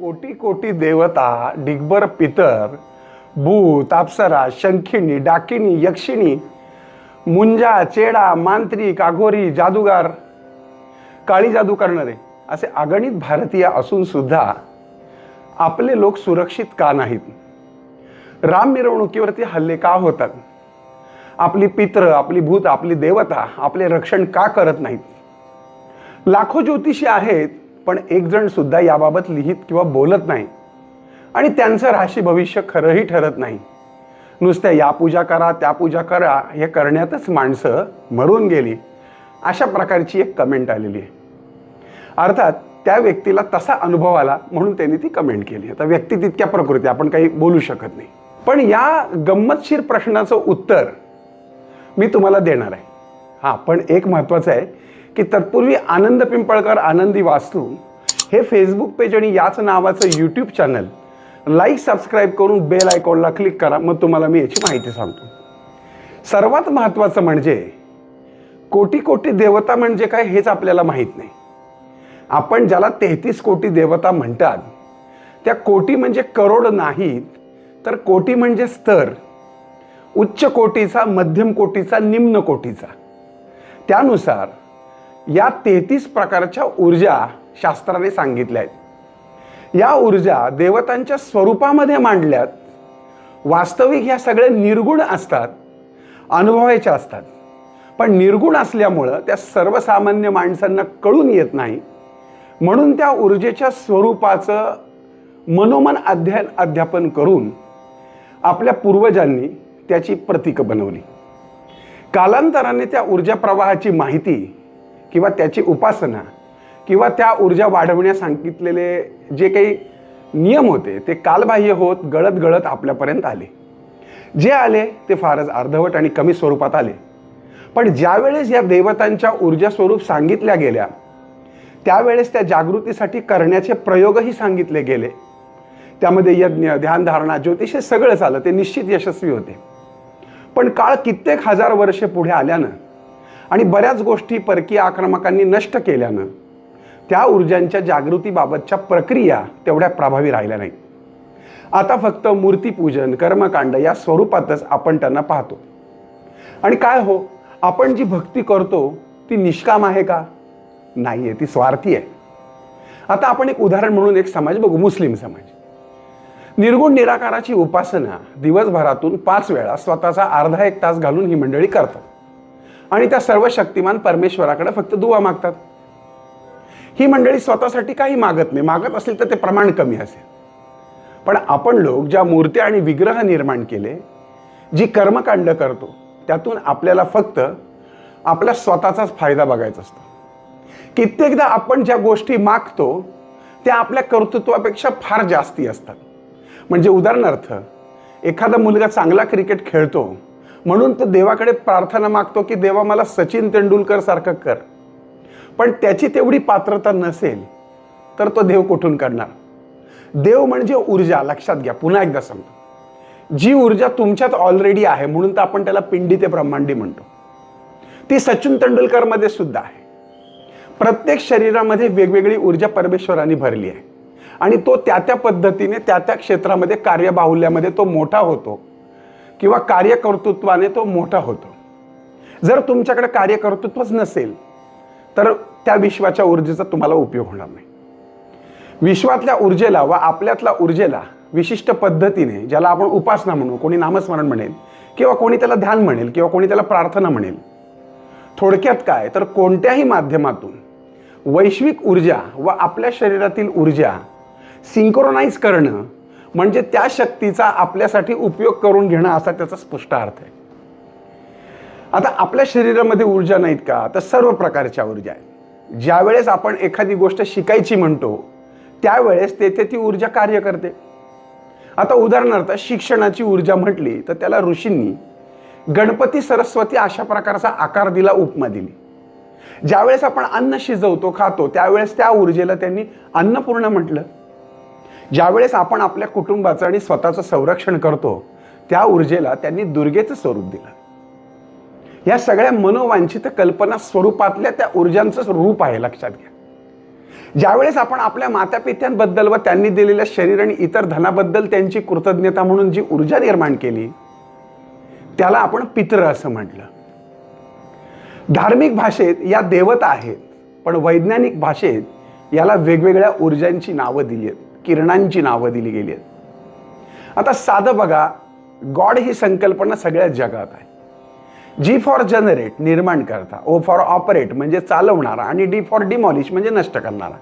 कोटी कोटी देवता डिगबर पितर भूत अप्सरा शंखिणी डाकिनी यक्षिणी मुंजा चेडा मांत्रिक आघोरी जादूगार काळी जादू करणारे असे अगणित भारतीय असून सुद्धा आपले लोक सुरक्षित का नाहीत? राम मिरवणुकीवरती हल्ले का होतात? आपली पित्र आपली भूत आपली देवता आपले रक्षण का करत नाहीत? लाखो ज्योतिषी आहेत पण एक जण सुद्धा याबाबत लिहित किंवा बोलत नाही. आणि त्यांचं राशी भविष्य खरंही ठरत नाही. नुसत्या या पूजा करा त्या पूजा करा हे करण्यातच माणसं मरून गेली. अशा प्रकारची एक कमेंट आलेली आहे. अर्थात त्या व्यक्तीला तसा अनुभव आला म्हणून त्यांनी ती कमेंट केली. आता व्यक्ती तितक्या प्रकृती आपण काही बोलू शकत नाही. पण या गंमतशीर प्रश्नाचं उत्तर मी तुम्हाला देणार आहे. हां पण एक महत्त्वाचं आहे. की तत्पूर्वी आनंद पिंपळकर आनंदी वास्तू हे फेसबुक पेज आणि याच नावाचं यूट्यूब चॅनल लाईक सबस्क्राईब करून बेल आयकॉनला क्लिक करा. मग तुम्हाला मी याची माहिती सांगतो. सर्वात महत्त्वाचं म्हणजे कोटी कोटी देवता म्हणजे काय हेच आपल्याला माहीत नाही. आपण ज्याला तेहतीस कोटी देवता म्हणतात त्या कोटी म्हणजे करोड नाहीत तर कोटी म्हणजे स्तर. उच्च कोटीचा मध्यम कोटीचा निम्न कोटीचा. त्यानुसार या तेहतीस प्रकारच्या ऊर्जा शास्त्राने सांगितल्या आहेत. या ऊर्जा देवतांच्या स्वरूपामध्ये मांडल्यात. वास्तविक ह्या सगळ्या निर्गुण असतात. अनुभवायच्या असतात. पण निर्गुण असल्यामुळं त्या सर्वसामान्य माणसांना कळून येत नाही. म्हणून त्या ऊर्जेच्या स्वरूपाचं मनोमन अध्ययन अध्यापन करून आपल्या पूर्वजांनी त्याची प्रतीकं बनवली. कालांतराने त्या ऊर्जा प्रवाहाची माहिती किंवा त्याची उपासना किंवा त्या ऊर्जा वाढवण्यास सांगितलेले जे काही नियम होते ते कालबाह्य होत गळत गळत आपल्यापर्यंत आले. जे आले ते फारच अर्धवट आणि कमी स्वरूपात आले. पण ज्यावेळेस या देवतांच्या ऊर्जा स्वरूप सांगितल्या गेल्या त्यावेळेस त्या जागृतीसाठी करण्याचे प्रयोगही सांगितले गेले. त्यामध्ये यज्ञ ध्यानधारणा ज्योतिष हे सगळंच आलं ते निश्चित यशस्वी होते. पण काळ कित्येक हजार वर्षे पुढे आल्यानं आणि बऱ्याच गोष्टी परकीय आक्रमकांनी नष्ट केल्यानं त्या ऊर्जांच्या जागृतीबाबतच्या प्रक्रिया तेवढ्या प्रभावी राहिल्या नाही आता फक्त मूर्तीपूजन कर्मकांड या स्वरूपातच आपण त्यांना पाहतो. आणि काय हो आपण जी भक्ती करतो ती निष्काम आहे का? नाही आहे ती स्वार्थी आहे. आता आपण एक उदाहरण म्हणून एक समाज बघू मुस्लिम समाज. निर्गुण निराकाराची उपासना दिवसभरातून पाच वेळा स्वतःचा अर्धा एक तास घालून ही मंडळी करतात. आणि त्या सर्व शक्तिमान परमेश्वराकडे फक्त दुवा मागतात. ही मंडळी स्वतःसाठी काही मागत नाही. मागत असेल तर ते प्रमाण कमी असेल. पण आपण लोक ज्या मूर्त्या आणि विग्रह निर्माण केले जी कर्मकांड करतो त्यातून आपल्याला फक्त आपला स्वतःचाच फायदा बघायचा असतो. कित्येकदा आपण ज्या गोष्टी मागतो त्या आपल्या कर्तृत्वापेक्षा फार जास्ती असतात. म्हणजे उदाहरणार्थ एखादा मुलगा चांगला क्रिकेट खेळतो म्हणून तो देवाकडे प्रार्थना मागतो की देवा मला सचिन तेंडुलकर सारखं कर. पण त्याची तेवढी पात्रता नसेल तर तो देव कुठून करणार देव म्हणजे ऊर्जा लक्षात घ्या पुन्हा एकदा सांगतो. जी ऊर्जा तुमच्यात ऑलरेडी आहे म्हणून तर आपण त्याला पिंडी ते ब्रह्मांडी म्हणतो. ती सचिन तेंडुलकरमध्ये सुद्धा आहे. प्रत्येक शरीरामध्ये वेगवेगळी ऊर्जा परमेश्वराने भरली आहे. आणि तो त्या त्या पद्धतीने त्या त्या क्षेत्रामध्ये कार्यबाहुल्यामध्ये तो मोठा होतो. किंवा कार्यकर्तृत्वाने तो मोठा होतो. जर तुमच्याकडे कार्यकर्तृत्वच नसेल तर त्या विश्वाच्या ऊर्जेचा तुम्हाला उपयोग होणार नाही. विश्वातल्या ऊर्जेला व आपल्यातल्या ऊर्जेला विशिष्ट पद्धतीने ज्याला आपण उपासना म्हणू कोणी नामस्मरण म्हणेल किंवा कोणी त्याला ध्यान म्हणेल किंवा कोणी त्याला प्रार्थना म्हणेल थोडक्यात काय तर कोणत्याही माध्यमातून वैश्विक ऊर्जा व आपल्या शरीरातील ऊर्जा सिंक्रोनाइज करणं म्हणजे त्या शक्तीचा आपल्यासाठी उपयोग करून घेणं असा त्याचा स्पष्ट अर्थ आहे. आता आपल्या शरीरामध्ये ऊर्जा नाहीत का? तर सर्व प्रकारच्या ऊर्जा आहेत. ज्यावेळेस आपण एखादी गोष्ट शिकायची म्हणतो त्यावेळेस तेथे ती ऊर्जा कार्य करते. आता उदाहरणार्थ शिक्षणाची ऊर्जा म्हटली तर त्याला ऋषींनी गणपती सरस्वती अशा प्रकारचा आकार दिला उपमा दिली. ज्यावेळेस आपण अन्न शिजवतो खातो त्यावेळेस त्या ऊर्जेला त्यांनी अन्नपूर्ण म्हटलं. ज्यावेळेस आपण आपल्या कुटुंबाचं आणि स्वतःचं संरक्षण करतो त्या ऊर्जेला त्यांनी दुर्गेचं स्वरूप दिलं. या सगळ्या मनोवांछित कल्पना स्वरूपातल्या त्या ऊर्जांचं रूप आहे लक्षात घ्या. ज्यावेळेस आपण आपल्या मातापित्यांबद्दल व त्यांनी दिलेल्या शरीर आणि इतर धनाबद्दल त्यांची कृतज्ञता म्हणून जी ऊर्जा निर्माण केली त्याला आपण पित्र असं म्हटलं. धार्मिक भाषेत या देवता आहेत पण वैज्ञानिक भाषेत याला वेगवेगळ्या ऊर्जांची नावं दिली आहेत. किरणांची नावं दिली गेली आहेत. आता साधं बघा गॉड ही संकल्पना सगळ्या जगात आहे. जी फॉर जनरेट निर्माण करता. ओ फॉर ऑपरेट म्हणजे चालवणारा आणि डी फॉर डिमॉलिश म्हणजे नष्ट करणारा.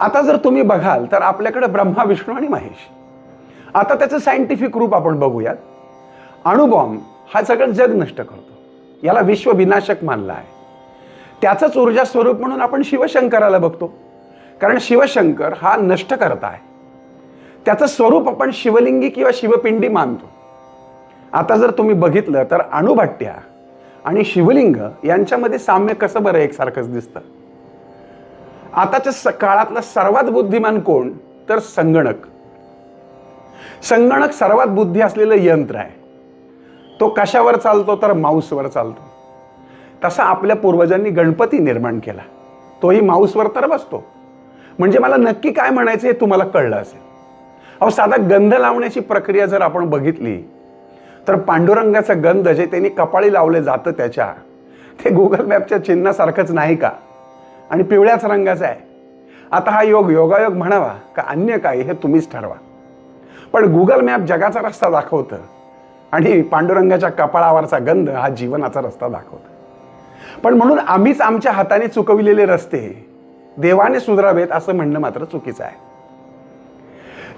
आता जर तुम्ही बघाल तर आपल्याकडे ब्रह्मा विष्णू आणि महेश. आता त्याचं सायंटिफिक रूप आपण बघूयात. अणुबॉम्ब हा सगळं जग नष्ट करतो. याला विश्वविनाशक मानला आहे. त्याचंच ऊर्जा स्वरूप म्हणून आपण शिवशंकराला बघतो. कारण शिवशंकर हा नष्ट करता आहे. त्याचं स्वरूप आपण शिवलिंगी किंवा शिवपिंडी मानतो. आता जर तुम्ही बघितलं तर अणुभट्ट्या आणि शिवलिंग यांच्यामध्ये साम्य कसं बरं एकसारखंच दिसतं? आताच्या स- काळातला सर्वात बुद्धिमान कोण? तर संगणक. संगणक सर्वात बुद्धी असलेलं यंत्र आहे. तो कशावर चालतो तर माऊसवर चालतो. तसा आपल्या पूर्वजांनी गणपती निर्माण केला. तोही माऊसवर तर बसतो. म्हणजे मला नक्की काय म्हणायचं हे तुम्हाला कळलं असेल. अहो साधा गंध लावण्याची प्रक्रिया जर आपण बघितली तर पांडुरंगाचं गंध जे त्यांनी कपाळी लावले जातं त्याच्या ते गुगल मॅपच्या चिन्हासारखंच नाही का? आणि पिवळ्याच रंगाचा आहे. आता हा योग योगायोग म्हणावा का अन्य काय हे तुम्हीच ठरवा. पण गुगल मॅप जगाचा रस्ता दाखवतं आणि पांडुरंगाच्या कपाळावरचा गंध हा जीवनाचा रस्ता दाखवतो. पण म्हणून आम्हीच आमच्या हाताने चुकविलेले रस्ते देवाने सुधरावेत असं म्हणणं मात्र चुकीचं आहे.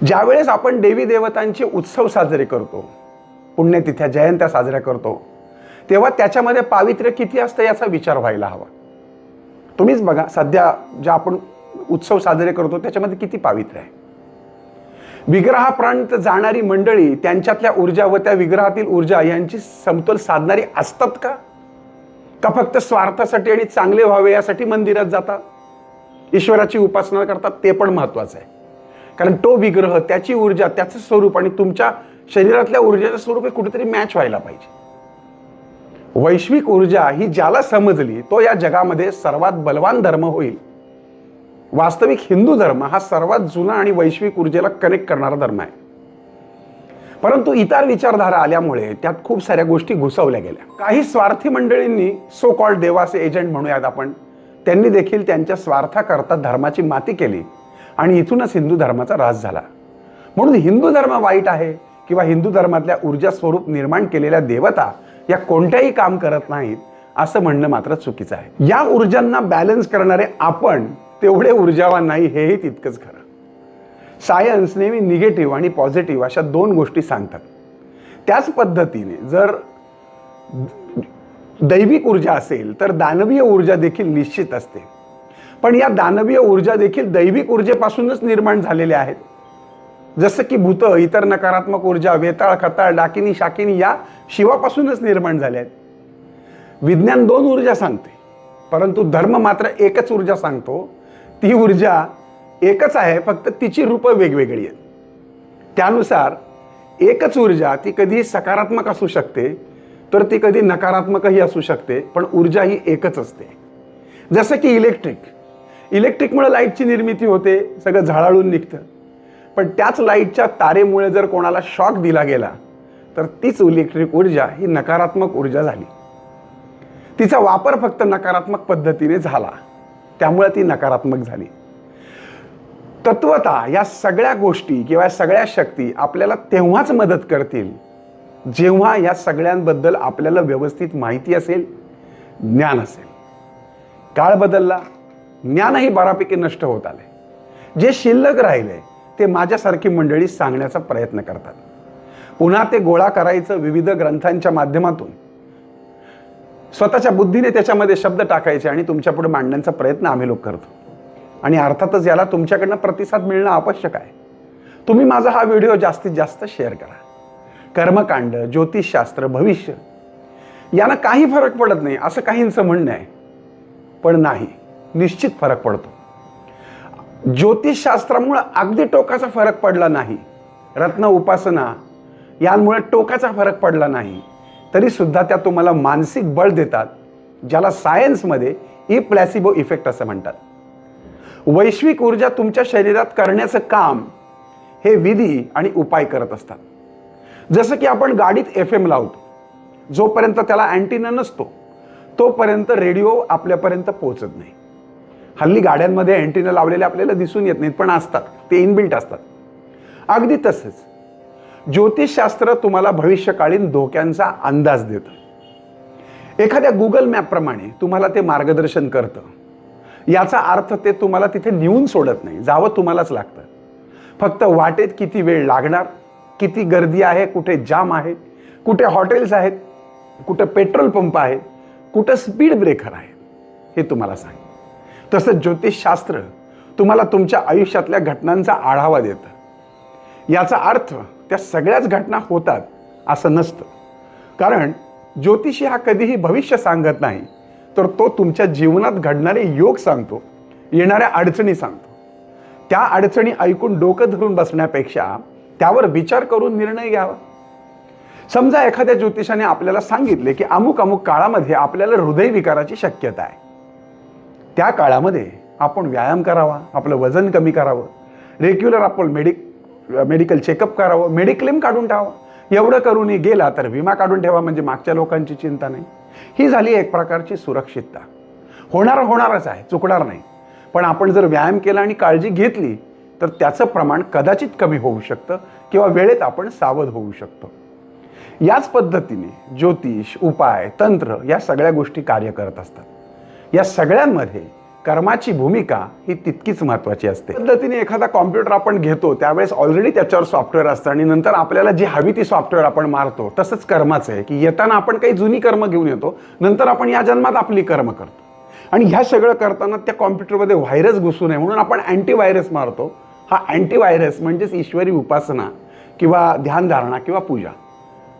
ज्यावेळेस आपण देवी देवतांचे उत्सव साजरे करतो पुण्यतिथ्या जयंत्या साजऱ्या करतो तेव्हा त्याच्यामध्ये पावित्र्य किती असतं याचा विचार व्हायला हवा. तुम्हीच बघा सध्या ज्या आपण उत्सव साजरे करतो त्याच्यामध्ये किती पावित्र्य आहे. विग्रहापर्यंत जाणारी मंडळी त्यांच्यातल्या ऊर्जा व त्या विग्रहातील ऊर्जा यांची समतोल साधणारी असतात का? का फक्त स्वार्थासाठी आणि चांगले व्हावे यासाठी मंदिरात जातात? ईश्वराची उपासना करतात ते पण महत्वाचं आहे. कारण तो विग्रह त्याची ऊर्जा त्याचं स्वरूप आणि तुमच्या शरीरातल्या ऊर्जेचं स्वरूप हे कुठेतरी मॅच व्हायला पाहिजे. वैश्विक ऊर्जा ही ज्याला समजली तो या जगामध्ये सर्वात बलवान धर्म होईल. वास्तविक हिंदू धर्म हा सर्वात जुना आणि वैश्विक ऊर्जेला कनेक्ट करणारा धर्म आहे. परंतु इतर विचारधारा आल्यामुळे त्यात खूप साऱ्या गोष्टी घुसवल्या गेल्या. काही स्वार्थी मंडळींनी सो कॉल्ड देवाचे एजंट म्हणूयात आपण. त्यांनी देखील त्यांच्या स्वार्थाकरता धर्माची माती केली आणि इथूनच हिंदू धर्माचा ऱ्हास झाला. म्हणून हिंदू धर्म वाईट आहे किंवा हिंदू धर्मातल्या ऊर्जा स्वरूप निर्माण केलेल्या देवता या कोणत्याही काम करत नाहीत असं म्हणणं मात्र चुकीचं आहे. या ऊर्जांना बॅलन्स करणारे आपण तेवढे ऊर्जावान नाही हेही तितकंच खरं. सायन्स नेहमी निगेटिव्ह आणि पॉझिटिव्ह अशा दोन गोष्टी सांगतात. त्याच पद्धतीने जर दैविक ऊर्जा असेल तर दानवीय ऊर्जा देखील निश्चित असते. पण या दानवीय ऊर्जा देखील दैविक ऊर्जेपासूनच निर्माण झालेल्या आहेत. जसं की भूत इतर नकारात्मक ऊर्जा वेताळ खताळ डाकिनी शाकिनी या शिवापासूनच निर्माण झाल्या आहेत. विज्ञान दोन ऊर्जा सांगते परंतु धर्म मात्र एकच ऊर्जा सांगतो. ती ऊर्जा एकच आहे फक्त तिची रूपं वेगवेगळी आहेत. त्यानुसार एकच ऊर्जा ती कधी सकारात्मक असू शकते तर ती कधी नकारात्मकही असू शकते पण ऊर्जा ही एकच असते. जसं की इलेक्ट्रिक. इलेक्ट्रिकमुळे लाईटची निर्मिती होते सगळं झळाळून निघतं. पण त्याच लाईटच्या तारेमुळे जर कोणाला शॉक दिला गेला तर तीच इलेक्ट्रिक ऊर्जा ही नकारात्मक ऊर्जा झाली. तिचा वापर फक्त नकारात्मक पद्धतीने झाला. त्यामुळे ती नकारात्मक झाली. तत्वता या सगळ्या गोष्टी किंवा या सगळ्या शक्ती आपल्याला तेव्हाच मदत करतील जेव्हा या सगळ्यांबद्दल आपल्याला व्यवस्थित माहिती असेल ज्ञान असेल. काळ बदलला ज्ञानही बऱ्यापैकी नष्ट होत आले. जे शिल्लक राहिले ते माझ्यासारखी मंडळी सांगण्याचा प्रयत्न करतात. पुन्हा ते गोळा करायचं विविध ग्रंथांच्या माध्यमातून. स्वतःच्या बुद्धीने त्याच्यामध्ये शब्द टाकायचे आणि तुमच्यापुढे मांडण्याचा प्रयत्न आम्ही लोक करतो. आणि अर्थातच याला तुमच्याकडनं प्रतिसाद मिळणं आवश्यक आहे. तुम्ही माझा हा व्हिडिओ जास्तीत जास्त शेअर करा. कर्मकांड ज्योतिषशास्त्र भविष्य यांना काही फरक पडत नाही असं काहींचं म्हणणं आहे. पण नाही निश्चित फरक पडतो. ज्योतिषशास्त्रामुळं अगदी टोकाचा फरक पडला नाही. रत्न उपासना यांमुळे टोकाचा फरक पडला नाही. तरीसुद्धा त्या तुम्हाला मानसिक बळ देतात ज्याला सायन्समध्ये ई प्लॅसिबो इफेक्ट असं म्हणतात. वैश्विक ऊर्जा तुमच्या शरीरात करण्याचं काम हे विधी आणि उपाय करत असतात. जसं की आपण गाडीत एफ एम लावतो जोपर्यंत त्याला अँटीना नसतो तोपर्यंत रेडिओ आपल्यापर्यंत पोहोचत नाही. हल्ली गाड्यांमध्ये अँटीना लावलेले आपल्याला दिसून येत नाहीत पण असतात ते इनबिल्ट असतात. अगदी तसंच ज्योतिषशास्त्र तुम्हाला भविष्यकालीन धोक्यांचा अंदाज देतं. एखाद्या गुगल मॅपप्रमाणे तुम्हाला ते मार्गदर्शन करतं. याचा अर्थ ते तुम्हाला तिथे नेऊन सोडत नाही जावं तुम्हालाच लागतं. फक्त वाटेत किती वेळ लागणार किती गर्दी आहे कुठे जाम आहे कुठे हॉटेल्स आहेत कुठं पेट्रोल पंप आहे कुठं स्पीड ब्रेकर आहे हे तुम्हाला सांग तसं ज्योतिषशास्त्र तुम्हाला तुमच्या आयुष्यातल्या घटनांचा आढावा देतं. याचा अर्थ त्या सगळ्याच घटना होतात असं नसतं. कारण ज्योतिषी हा कधीही भविष्य सांगत नाही तर तो तुमच्या जीवनात घडणारे योग सांगतो येणाऱ्या अडचणी सांगतो. त्या अडचणी ऐकून डोकं धरून बसण्यापेक्षा त्यावर विचार करून निर्णय घ्यावा. समजा एखाद्या ज्योतिषाने आपल्याला सांगितले की अमुक अमुक काळामध्ये आपल्याला हृदयविकाराची शक्यता आहे. त्या काळामध्ये आपण व्यायाम करावा आपलं वजन कमी करावं रेग्युलर आपण मेडिक मेडिकल चेकअप करावं मेडिक्लेम काढून ठेवा एवढं करूनही गेला तर विमा काढून ठेवा म्हणजे मागच्या लोकांची चिंता नाही. ही झाली एक प्रकारची सुरक्षितता. होणार होणारच आहे चुकणार नाही. पण आपण जर व्यायाम केला आणि काळजी घेतली तर त्याचं प्रमाण कदाचित कमी होऊ शकतं किंवा वेळेत आपण सावध होऊ शकतो. याच पद्धतीने ज्योतिष उपाय तंत्र या सगळ्या गोष्टी कार्य करत असतात. या सगळ्यांमध्ये कर्माची भूमिका ही तितकीच महत्त्वाची असते. पद्धतीने एखादा कॉम्प्युटर आपण घेतो त्यावेळेस ऑलरेडी त्याच्यावर सॉफ्टवेअर असतं आणि नंतर आपल्याला जी हवी ती सॉफ्टवेअर आपण मारतो तसंच कर्माचं आहे की येताना आपण काही जुनी कर्म घेऊन येतो नंतर आपण या जन्मात आपली कर्म करतो. आणि ह्या सगळं करताना त्या कॉम्प्युटरमध्ये व्हायरस घुसू नये म्हणून आपण अँटीव्हायरस मारतो. हा अँटीव्हायरस म्हणजेच ईश्वरी उपासना किंवा ध्यानधारणा किंवा पूजा.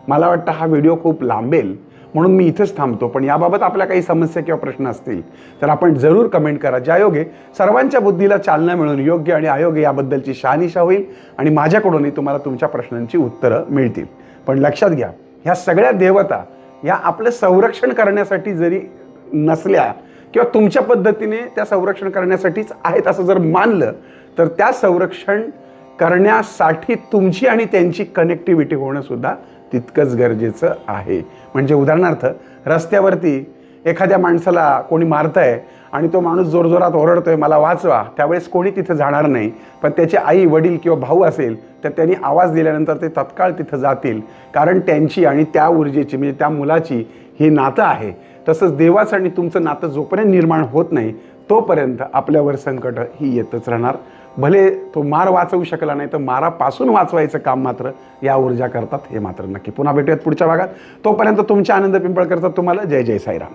मला वाटतं हा व्हिडिओ खूप लांबेल म्हणून मी इथंच थांबतो. पण याबाबत आपल्या काही समस्या किंवा प्रश्न असतील तर आपण जरूर कमेंट करा. ज्यायोगे सर्वांच्या बुद्धीला चालना मिळून योग्य आणि अयोग्य याबद्दलची शहानिशा होईल आणि माझ्याकडूनही तुम्हाला तुमच्या प्रश्नांची उत्तरं मिळतील. पण लक्षात घ्या ह्या सगळ्या देवता या आपलं संरक्षण करण्यासाठी जरी नसल्या किंवा तुमच्या पद्धतीने त्या संरक्षण करण्यासाठीच आहेत असं जर मानलं तर त्या संरक्षण करण्यासाठी तुमची आणि त्यांची कनेक्टिव्हिटी होणंसुद्धा तितकंच गरजेचं आहे. म्हणजे उदाहरणार्थ रस्त्यावरती एखाद्या माणसाला कोणी मारतंय आणि तो माणूस जोरजोरात ओरडतोय मला वाचवा. त्यावेळेस कोणी तिथं जाणार नाही. पण त्याचे आई वडील किंवा भाऊ असेल तर त्यांनी आवाज दिल्यानंतर ते तत्काळ तिथं जातील. कारण त्यांची आणि त्या ऊर्जेची म्हणजे त्या मुलाची ही नातं आहे. तसंच देवाचं आणि तुमचं नातं जोपर्यंत निर्माण होत नाही तोपर्यंत आपल्यावर संकट ही येतच राहणार. भले तो मार वाचवू शकला नाही तर मारापासून वाचवायचं काम मात्र या ऊर्जा करतात हे मात्र नक्की. पुन्हा भेटूयात पुढच्या भागात. तोपर्यंत तुमच्या आनंद पिंपळकरचा तुम्हाला जय जय साईराम.